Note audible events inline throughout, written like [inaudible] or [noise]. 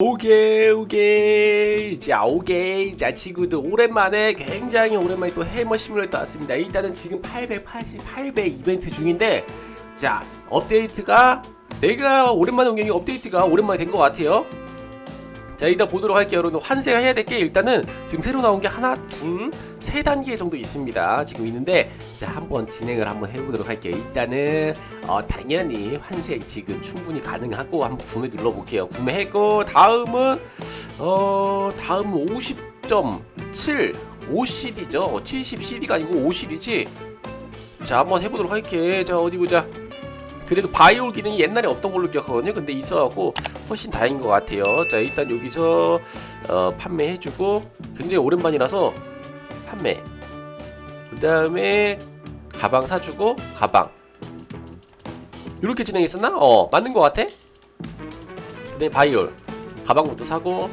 오케이 오케이. 자 오케이. 자 친구들 오랜만에 굉장히 오랜만에 또 해머 시뮬레이터 왔습니다. 일단은 지금 888배 이벤트 중인데 자 업데이트가 내가 오랜만에 온 게 업데이트가 오랜만에 된 것 같아요 자 일단 보도록 할게요. 여러분 환생해야 될 게 일단은 지금 새로 나온 게 하나 둘 세 단계 정도 있습니다. 지금 있는데 자 한번 진행을 한번 해보도록 할게요. 일단은 어, 당연히 환생 지금 충분히 가능하고 한번 구매 눌러볼게요. 구매했고 다음은 어 다음은 50.7 5CD죠? 70CD가 아니고 5CD지? 자 한번 해보도록 할게. 자 어디 보자 그래도 바이올 기능이 옛날에 없던 걸로 기억하거든요. 근데 있어갖고 훨씬 다행인 것 같아요. 자 일단 여기서 어, 판매해주고 굉장히 오랜만이라서 판매. 그 다음에 가방 사주고 가방. 이렇게 진행했었나? 어 맞는 것 같아? 네 바이올. 가방부터 사고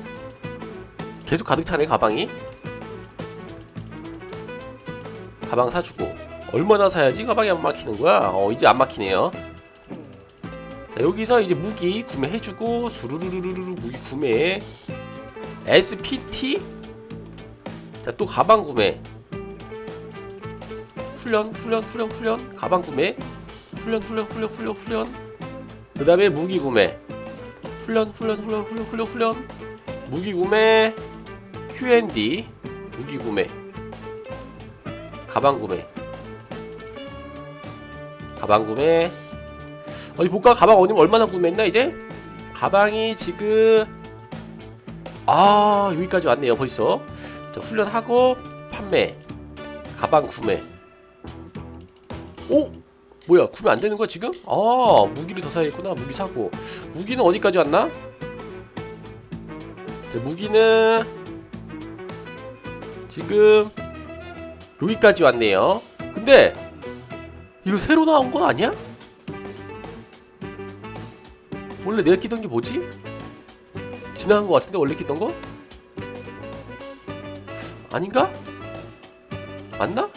계속 가득 차네 가방이. 가방 사주고. 얼마나 사야지 가방이 안 막히는 거야? 어 이제 안 막히네요 자 여기서 이제 무기 구매해주고 수루루루루루 무기 구매. SPT 자 또 가방 구매. 훈련 훈련 훈련 훈련. 가방 구매. 훈련 훈련 훈련 훈련 훈련. 그 다음에 무기 구매. 훈련 훈련 훈련 훈련 훈련 훈련. 무기 구매. Q&D 무기 구매. 가방 구매. 가방 구매 어디 볼까 가방 어디 얼마나 구매했나 이제? 가방이 지금 아 여기까지 왔네요 벌써. 자, 훈련하고 판매 가방 구매. 오! 뭐야 구매 안 되는 거야 지금? 아 무기를 더 사야겠구나 무기 사고. 무기는 어디까지 왔나? 자, 무기는 지금 여기까지 왔네요. 근데 이거 새로 나온 거 아니야? 원래 내가 끼던 게 뭐지? 지나간 거 같은데 원래 끼던 거? 아닌가? 맞나?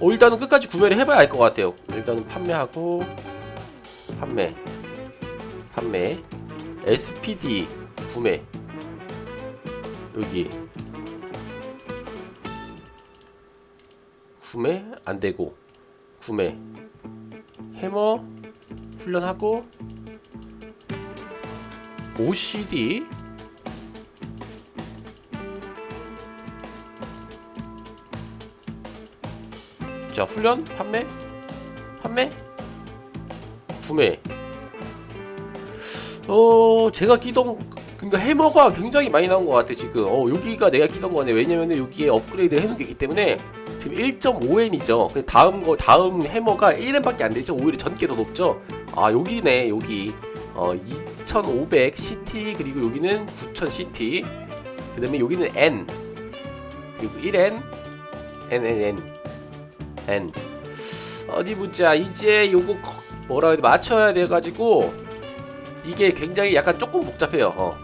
어 일단은 끝까지 구매를 해봐야 알 것 같아요 일단은 판매하고 판매 판매 SPD 구매 여기 구매 안되고 구매 해머 훈련하고 OCD 자 훈련 판매 판매 구매. 어 제가 끼던 그러니까 해머가 굉장히 많이 나온 것 같아 지금. 어 여기가 내가 끼던 거네. 왜냐면은 여기에 업그레이드 해놓은 게 있기 때문에 지금 1.5N이죠. 다음 거 다음 해머가 1N밖에 안 되죠. 오히려 전개 더 높죠. 아 여기네 여기 어 2500 CT 그리고 여기는 9000 CT 그 다음에 여기는 N. 그리고 1N N N 어디 보자? 이제 요거 커- 뭐라 해야 돼? 맞춰야 돼 가지고 이게 굉장히 약간 조금 복잡해요. 어.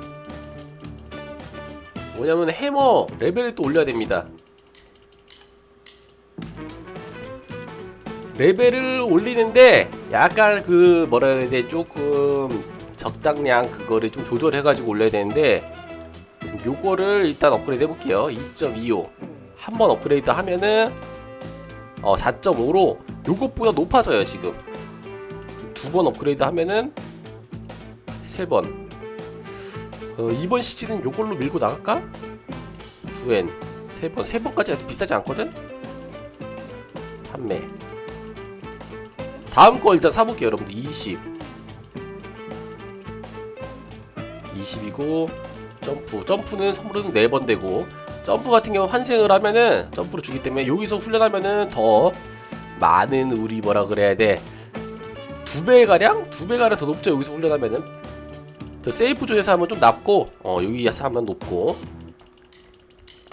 뭐냐면 해머 레벨을 또 올려야 됩니다. 레벨을 올리는데 약간 그 뭐라 해야 돼? 조금 적당량 그거를 좀 조절해 가지고 올려야 되는데 요거를 일단 업그레이드 해볼게요. 2.25 한 번 업그레이드 하면은 어 4.5로 요것보다 높아져요 지금. 두 번 업그레이드 하면은 세번. 어, 이번 시즌은 요걸로 밀고 나갈까? 9N 세번. 세 번까지 아직 비싸지 않거든? 판매 다음 거 일단 사볼게요 여러분들. 20 20이고 점프. 점프는 선물은 4번 되고 점프 같은 경우 환생을 하면은 점프를 주기 때문에 여기서 훈련하면은 더 많은 우리 뭐라 그래야 돼? 두 배 가량? 두 배 가량 더 높죠 여기서 훈련하면은. 저 세이프 존에서 하면 좀 낮고 어 여기서 하면 높고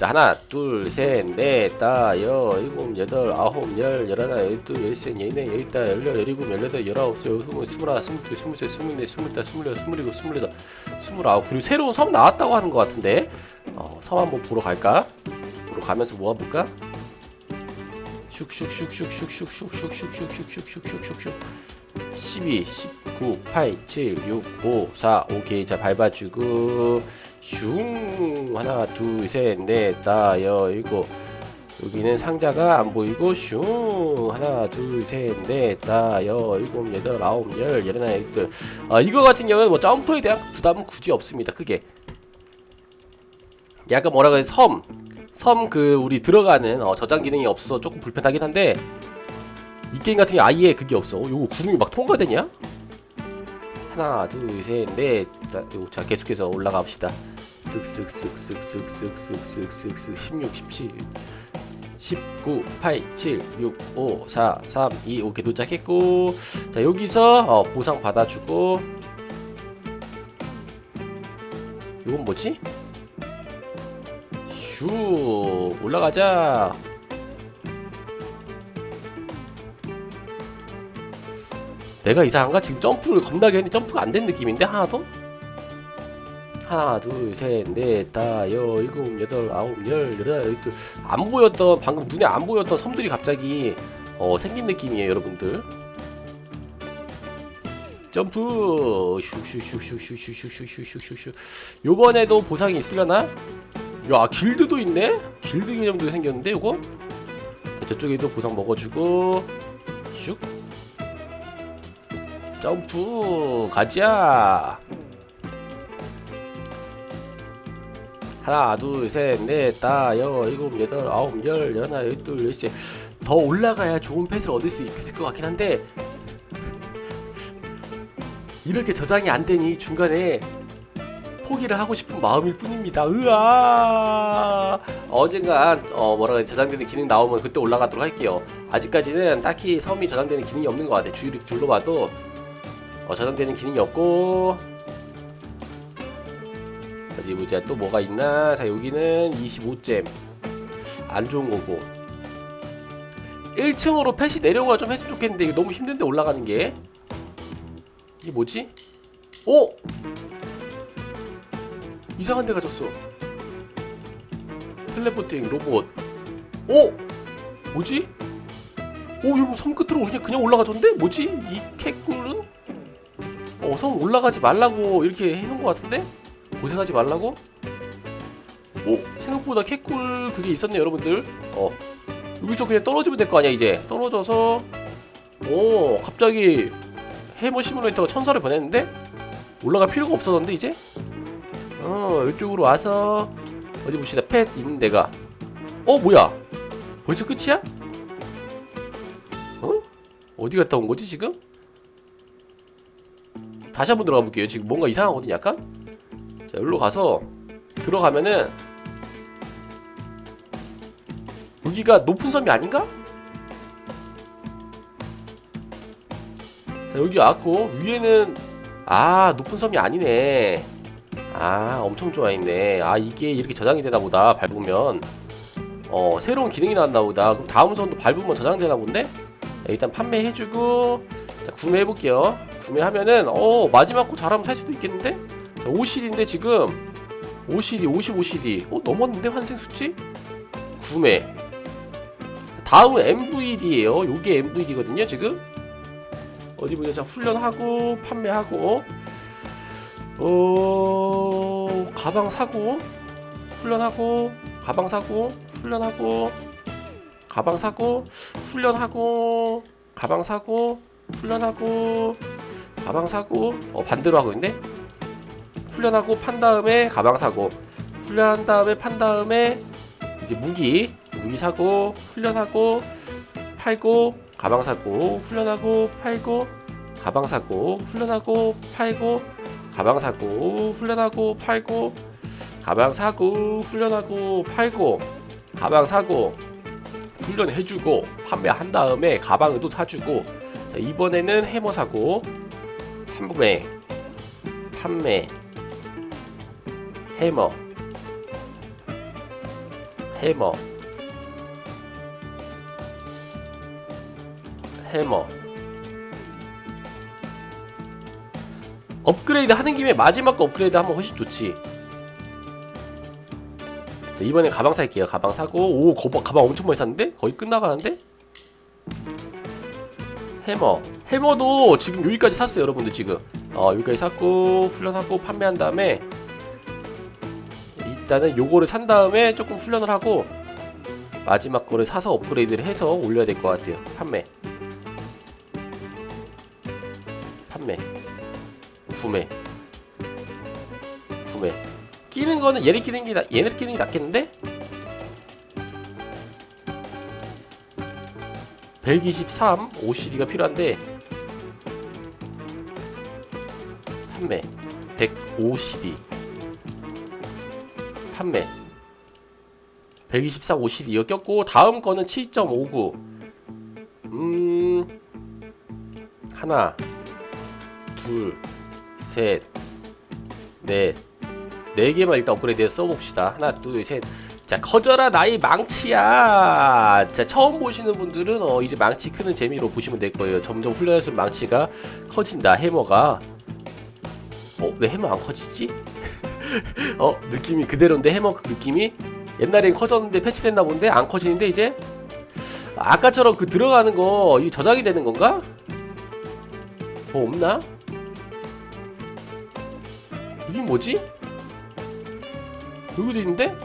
자 하나 둘셋넷 다여 일곱 여덟 아홉 열 열하나 열둘 열셋 열네 열다 열여 열일곱 열여덟 열아홉 스물 스물하나 스물둘 스물셋 스물넷 스물다 스물여섯 스물일곱 스물여덟 스물아홉 그리고 새로운 섬 나왔다고 하는 것 같은데 어, 섬 한번 보러 갈까? 보러 가면서 모아볼까? 슉슉슉슉슉슉슉슉슉슉슉슉슉슉슉슉 12 19 8 7 6 5 4 오케이 자 밟아주고 슝 하나 둘셋넷 다섯 일곱. 여기는 상자가 안 보이고 슝 하나 둘셋넷 다섯 일곱 여덟 아홉 열 열하나 열둘 아 이거 같은 경우는 뭐 점프에 대한 부담은 굳이 없습니다 크게. 약간 뭐라 그래 섬. 섬 그 우리 들어가는 어, 저장 기능이 없어. 조금 불편하긴 한데 이 게임 같은 게 아예 그게 없어. 어, 요거 구름이 막 통과되냐? 하나 둘셋넷 자, 계속해서 올라가 봅시다 쓱쓱쓱쓱쓱쓱쓱쓱쓱 16 17 19 8 7 6 5 4 3 2 오케이 도착했고 자 여기서 어, 보상 받아주고 이건 뭐지? 슈 올라가자 내가 이상한가? 지금 점프를 겁나게 했는데 점프가 안 된 느낌인데 하나도? 하나 둘셋넷 다섯 일곱 여덟 아홉 열 열하나 열둘 안 보였던 방금 눈에 안 보였던 섬들이 갑자기 어, 생긴 느낌이에요 여러분들 점프 슈슈슈슈슈슈슈슈슈슈 요번에도 보상이 있으려나? 야 길드도 있네? 길드 개념도 생겼는데 요거? 자, 저쪽에도 보상 먹어주고 슉 점프 가자 하나 둘셋넷 다섯 일곱 여덟 아홉 열 열하나 열둘 열세 더 올라가야 좋은 펫을 얻을 수 있을 것 같긴 한데 이렇게 저장이 안 되니 중간에 포기를 하고 싶은 마음일 뿐입니다. 으아 언젠간 어 뭐라 그래 저장되는 기능 나오면 그때 올라가도록 할게요. 아직까지는 딱히 섬이 저장되는 기능이 없는 것 같아. 주위를 둘러봐도 어, 저장되는 기능이 없고 어디 보자 또 뭐가 있나 자 여기는 25잼 안 좋은 거고 1층으로 펫이 내려가 좀 했으면 좋겠는데 이거 너무 힘든데 올라가는 게 이게 뭐지? 오! 이상한 데 가졌어 텔레포팅 로봇 오! 뭐지? 오 여러분 섬 끝으로 그냥 올라가졌는데? 뭐지? 이 캐꿀은? 어, 섬 올라가지 말라고 이렇게 해놓은 것 같은데? 고생하지 말라고? 오, 생각보다 캐꿀 그게 있었네, 여러분들. 어, 여기서 그냥 떨어지면 될 거 아니야, 이제. 떨어져서, 오, 갑자기 해머 시뮬레이터가 천사를 보냈는데? 올라갈 필요가 없어졌는데, 이제? 어, 이쪽으로 와서, 어디 봅시다. 펫 있는 데가. 어, 뭐야? 벌써 끝이야? 어? 어디 갔다 온 거지, 지금? 다시 한번 들어가 볼게요. 지금 뭔가 이상하거든요, 약간? 자, 여기로 가서 들어가면은 여기가 높은 섬이 아닌가? 자, 여기 왔고 위에는 아, 높은 섬이 아니네. 아, 엄청 좋아했네. 아, 이게 이렇게 저장이 되나 보다. 밟으면 어, 새로운 기능이 나왔나 보다. 그럼 다음 선도 밟으면 저장되나 본데? 자, 일단 판매해주고 자, 구매해볼게요. 구매하면은 어 마지막 거 잘하면 살 수도 있겠는데? 자, 5실인데 지금 5실이 55실이. 어 넘었는데? 환생 수치? 구매. 다음은 MVD예요. 요게 MVD거든요 지금. 어디 보자. 자 훈련하고 판매하고 어 가방 사고 훈련하고 가방 사고 훈련하고 가방 사고 훈련하고 가방 사고 훈련하고 가방 사고 어 반대로 하고 있네 훈련하고 판 다음에 가방 사고 훈련한 다음에 판 다음에 이제 무기 무기 사고 훈련하고 팔고 가방 사고 훈련하고 팔고 가방 사고 훈련하고 팔고 가방 사고 훈련하고 팔고 가방 사고 훈련하고 팔고 가방 사고 훈련해주고 판매한 다음에 가방을 또 사주고 자, 이번에는 해머 사고 판매 판매 해머 해머 해머. 업그레이드 하는 김에 마지막 거 업그레이드 하면 훨씬 좋지. 자, 이번에 가방 살게요. 가방 사고 오 거방, 가방 엄청 많이 샀는데? 거의 끝나가는데? 해머 해머도 지금 여기까지 샀어요 여러분들 지금. 어 여기까지 샀고 훈련 하고 판매한 다음에 일단은 요거를 산 다음에 조금 훈련을 하고 마지막 거를 사서 업그레이드를 해서 올려야 될 것 같아요 판매. 판매. 구매. 구매. 끼는 거는 얘를 끼는 게 나, 얘를 끼는 게 낫겠는데? 123 OCD가 필요한데 판매 105CD 판매 123 OCD 이거 꼈고 다음 거는 7.59 음 하나 둘셋넷네. 네 개만 일단 업그레이드 해서 써봅시다. 하나 둘셋 자 커져라 나의 망치야. 자 처음 보시는 분들은 어 이제 망치 크는 재미로 보시면 될 거예요. 점점 훈련할수록 망치가 커진다 해머가 어 왜 해머 안 커지지? [laughs] 어 느낌이 그대로인데 해머 그 느낌이 옛날엔 커졌는데 패치됐나 본데 안 커지는데 이제 아까처럼 그 들어가는 거 이 저장이 되는 건가? 뭐 없나? 이게 뭐지? 여기도 있는데?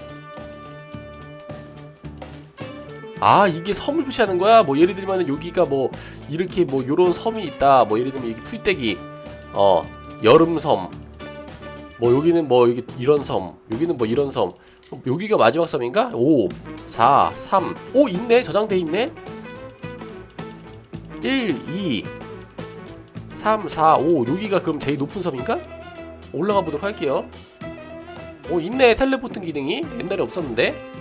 아 이게 섬을 표시하는 거야? 뭐 예를 들면 여기가 뭐 이렇게 뭐 요런 섬이 있다 뭐 예를 들면 이게 풀떼기 어 여름섬. 뭐 여기는 뭐 여기 이런 섬 여기는 뭐 이런 섬. 여기가 마지막 섬인가? 5 4 3 오 있네. 저장돼 있네. 1 2 3 4 5 여기가 그럼 제일 높은 섬인가? 올라가 보도록 할게요. 오 있네. 텔레포트 기능이. 옛날에 없었는데.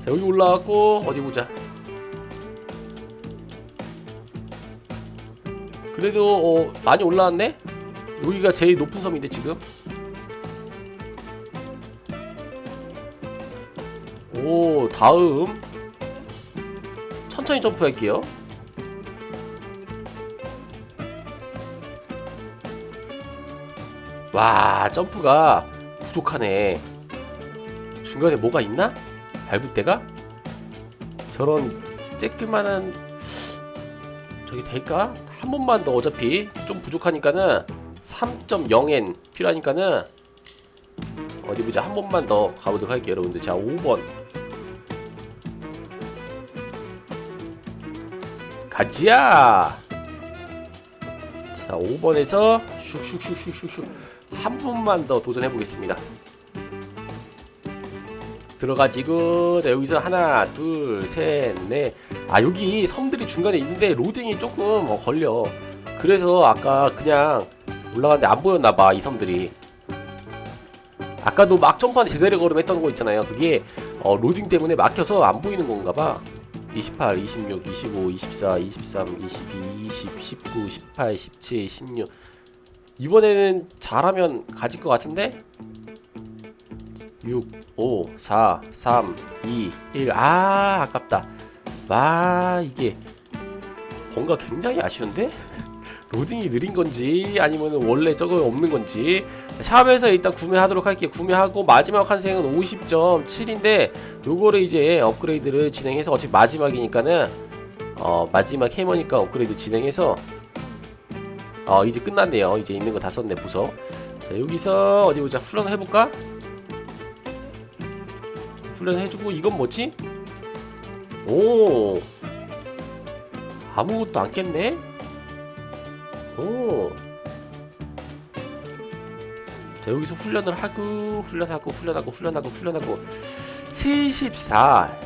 자 여기 올라왔고 어디 보자 그래도 어, 많이 올라왔네? 여기가 제일 높은 섬인데 지금? 오 다음. 천천히 점프할게요. 와 점프가 부족하네. 중간에 뭐가 있나? 밟을 때가? 저런 쬐끄만한 저기 될까? 한 번만 더 어차피 좀 부족하니까는 3.0엔 필요하니까는 어디 보자. 한 번만 더 가보도록 할게요 여러분들. 자 5번. 가지야! 자 5번에서 슉슉슉슉슉슉. 한 번만 더 도전해 보겠습니다 들어가지고 자 여기서 하나 둘 셋 넷 아 여기 섬들이 중간에 있는데 로딩이 조금 어, 걸려. 그래서 아까 그냥 올라갔는데 안 보였나봐 이 섬들이. 아까도 막 점프하는데 제자리 걸음 했던 거 있잖아요. 그게 어, 로딩 때문에 막혀서 안 보이는 건가봐. 28, 26, 25, 24, 23, 22, 20, 19, 18, 17, 16 이번에는 잘하면 가질 것 같은데 6, 5, 4, 3, 2, 1. 아, 아깝다. 와, 이게 뭔가 굉장히 아쉬운데? [laughs] 로딩이 느린 건지 아니면 원래 저거 없는 건지 샵에서 일단 구매하도록 할게요 구매하고 마지막 환생은 50.7인데 요거를 이제 업그레이드를 진행해서 어차피 마지막이니까는 어 마지막 해머니까 업그레이드 진행해서 어 이제 끝났네요 이제 있는 거 다 썼네 부서 자 여기서 어디 보자 훈련 해볼까 훈련해주고 이건 뭐지? 오 아무것도 안 깼네? 오. 자 여기서 훈련을 하고 훈련하고 훈련하고 훈련하고 훈련하고 74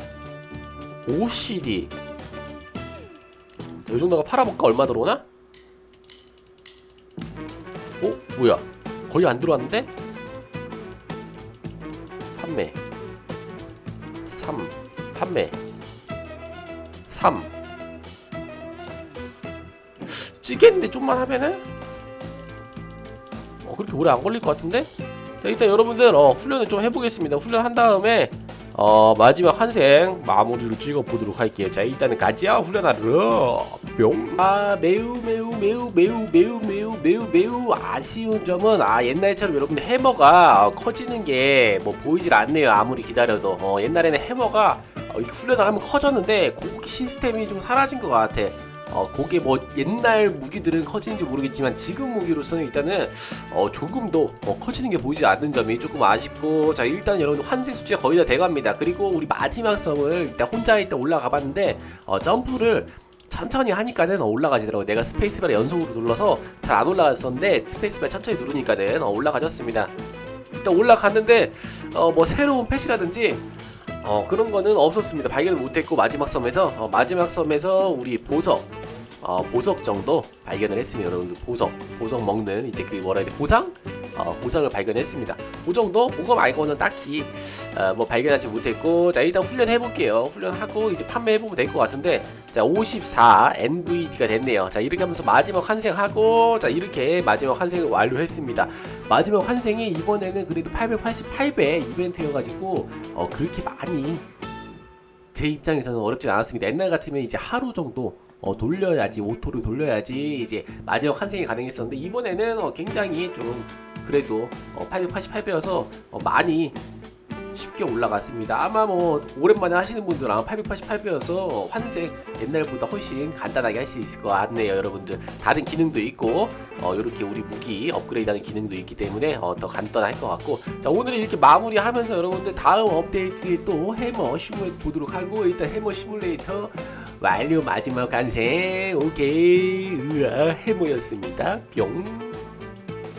OCD 자, 이 정도가 팔아볼까 얼마 들어오나? 어? 뭐야 거의 안 들어왔는데? 판매. 3 찌겠는데 좀만 하면은? 어 그렇게 오래 안 걸릴 것 같은데? 자 일단 여러분들 어 훈련을 좀 해보겠습니다. 훈련 한 다음에 어 마지막 환생 마무리를 찍어 보도록 할게요. 자 일단은 가지야 훈련하러. 뿅아 매우 매우 매우 매우 매우 매우 매우 매우 아쉬운 점은 아 옛날처럼 여러분들 해머가 커지는 게 뭐 보이질 않네요. 아무리 기다려도. 어 옛날에는 해머가 어, 훈련을 하면 커졌는데 그 시스템이 좀 사라진 것 같아 어, 그게 뭐 옛날 무기들은 커지는지 모르겠지만 지금 무기로서는 일단은 어, 조금 더 어, 커지는 게 보이지 않는 점이 조금 아쉽고 자 일단 여러분들 환생 수치가 거의 다 돼갑니다. 그리고 우리 마지막 섬을 일단 혼자 일단 올라가 봤는데 어, 점프를 천천히 하니까는 어, 올라가지더라고요. 내가 스페이스바를 연속으로 눌러서 잘 안 올라갔었는데 스페이스바 천천히 누르니까는 어, 올라가졌습니다. 일단 올라갔는데 어, 뭐 새로운 패시라든지 어, 그런 거는 없었습니다. 발견을 못했고 마지막 섬에서 어, 마지막 섬에서 우리 보석 어, 보석 정도 발견을 했습니다. 여러분들 보석 보석 먹는 이제 그 뭐라 해야 돼 보상 어, 보상을 발견했습니다. 그 정도 그거 말고는 딱히 어, 뭐 발견하지 못했고 자 일단 훈련해 볼게요. 훈련하고 이제 판매해 보면 될 것 같은데 자 54 NVD가 됐네요. 자 이렇게 하면서 마지막 환생하고 자 이렇게 마지막 환생을 완료했습니다. 마지막 환생이 이번에는 그래도 888배 이벤트여가지고 어 그렇게 많이 제 입장에서는 어렵진 않았습니다. 옛날 같으면 이제 하루 정도 어, 돌려야지 오토를 돌려야지 이제 마지막 환생이 가능했었는데 이번에는 어, 굉장히 좀 그래도 어, 888배여서 어, 많이 쉽게 올라갔습니다. 아마 뭐 오랜만에 하시는 분들은 아마 888배여서 환생 옛날보다 훨씬 간단하게 할 수 있을 것 같네요, 여러분들. 다른 기능도 있고 어, 이렇게 우리 무기 업그레이드하는 기능도 있기 때문에 어, 더 간단할 것 같고. 자 오늘은 이렇게 마무리하면서 여러분들 다음 업데이트에 또 해머 시뮬레이터 보도록 하고 일단 해머 시뮬레이터 완료 마지막 완생 오케이. 으아 해머였습니다. 뿅